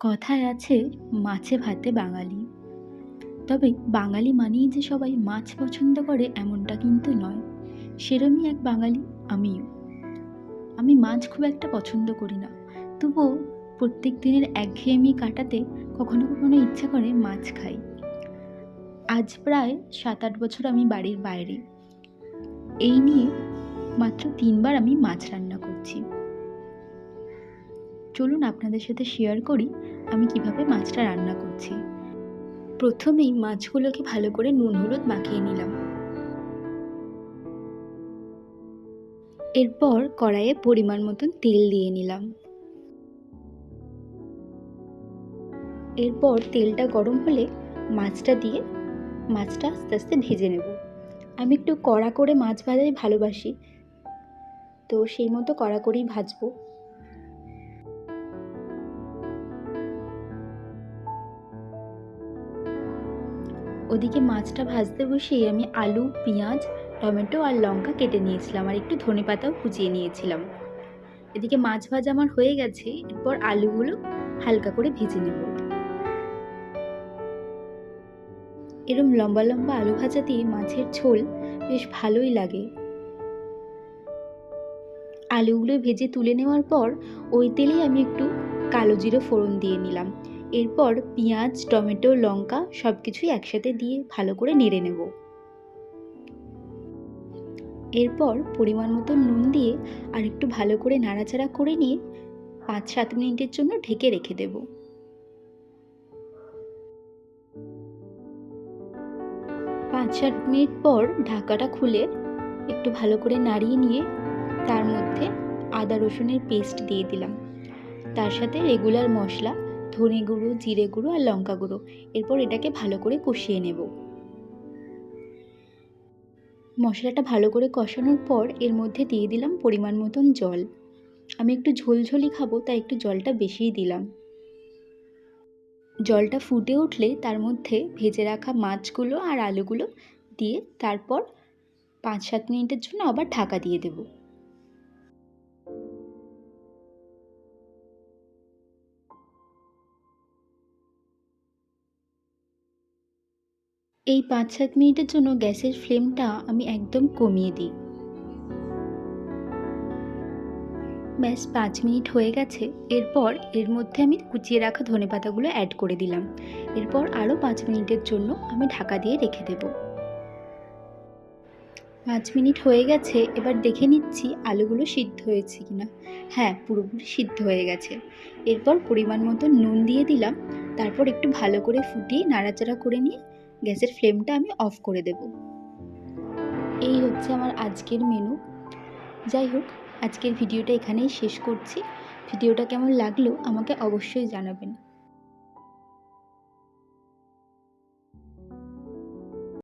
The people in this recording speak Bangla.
কথায় আছে, মাছে ভাতে বাঙালি। তবে বাঙালি মানেই যে সবাই মাছ পছন্দ করে এমনটা কিন্তু নয়। সেরমই এক বাঙালি আমিও। আমি মাছ খুব একটা পছন্দ করি না। তবুও প্রত্যেক দিনের একঘেয়েমি কাটাতে কখনো কখনো ইচ্ছা করে মাছ খাই। আজ প্রায় সাত আট বছর আমি বাড়ির বাইরে। এই নিয়ে মাত্র তিনবার আমি মাছ রান্না করছি। চলুন আপনাদের সাথে শেয়ার করি আমি কীভাবে মাছটা রান্না করছি। প্রথমেই মাছগুলোকে ভালো করে নুন, হলুদ মাখিয়ে নিলাম। এরপর কড়াইয়ে পরিমাণ মতন তেল দিয়ে নিলাম। এরপর তেলটা গরম হলে মাছটা দিয়ে মাছটা আস্তে আস্তে ভেজে নেব। আমি একটু কড়া করে মাছ ভাজাই ভালোবাসি। তো সেই মতো কড়া করেই ভাজবো। ওদিকে মাছটা ভাজতে বসিয়ে আমি আলু, পেঁয়াজ, টমেটো আর লঙ্কা কেটে নিয়েছিলাম আর একটু ধনে পাতাও কুচিয়ে নিয়েছিলাম। এদিকে মাছ ভাজা আমার হয়ে গেছে, এরপর আলুগুলো হালকা করে ভেজে নেব। এরম লম্বা লম্বা আলু ভাজা দিয়ে মাছের ঝোল বেশ ভালোই লাগে। আলুগুলো ভেজে তুলে নেওয়ার পর ওই তেলেই আমি একটু কালো জিরে ফোড়ন দিয়ে নিলাম। এরপর পেঁয়াজ, টমেটো, লঙ্কা সব কিছুই একসাথে দিয়ে ভালো করে নেড়ে নেব। এরপর পরিমাণ মতো নুন দিয়ে আর একটু ভালো করে নাড়াচাড়া করে নিয়ে পাঁচ সাত মিনিটের জন্য ঢেকে রেখে দেব। পাঁচ সাত মিনিট পর ঢাকাটা খুলে একটু ভালো করে নাড়িয়ে নিয়ে তার মধ্যে আদা রসুনের পেস্ট দিয়ে দিলাম। তার সাথে রেগুলার মশলা ধনে গুঁড়ো, জিরে গুঁড়ো আর লঙ্কা গুঁড়ো। এরপর এটাকে ভালো করে কষিয়ে নেব। মশলাটা ভালো করে কষানোর পর এর মধ্যে দিয়ে দিলাম পরিমাণ মতন জল। আমি একটু ঝোলঝোলি খাব, তাই একটু জলটা বেশিই দিলাম। জলটা ফুটে উঠলে তার মধ্যে ভেজে রাখা মাছগুলো আর আলুগুলো দিয়ে তারপর পাঁচ সাত মিনিটের জন্য আবার ঢাকা দিয়ে দেবো। এই পাঁচ সাত মিনিটের জন্য গ্যাসের ফ্লেমটা আমি একদম কমিয়ে দিই। ব্যাস, পাঁচ মিনিট হয়ে গেছে। এরপর এর মধ্যে আমি কুচিয়ে রাখা ধনে পাতাগুলো অ্যাড করে দিলাম। এরপর আরও পাঁচ মিনিটের জন্য আমি ঢাকা দিয়ে রেখে দেব। পাঁচ মিনিট হয়ে গেছে। এবার দেখে নিচ্ছি আলুগুলো সিদ্ধ হয়েছে কিনা। হ্যাঁ পুরোপুরি সিদ্ধ হয়ে গেছে। এরপর পরিমাণ মতো নুন দিয়ে দিলাম। তারপর একটু ভালো করে ফুটিয়ে নাড়াচাড়া করে নিয়ে গ্যাসের ফ্লেমটা আমি অফ করে দেব। এই হচ্ছে আমার আজকের মেনু যাই হোক, আজকের ভিডিওটা এখানেই শেষ করছি। ভিডিওটা কেমন লাগল আমাকে অবশ্যই জানাবেন।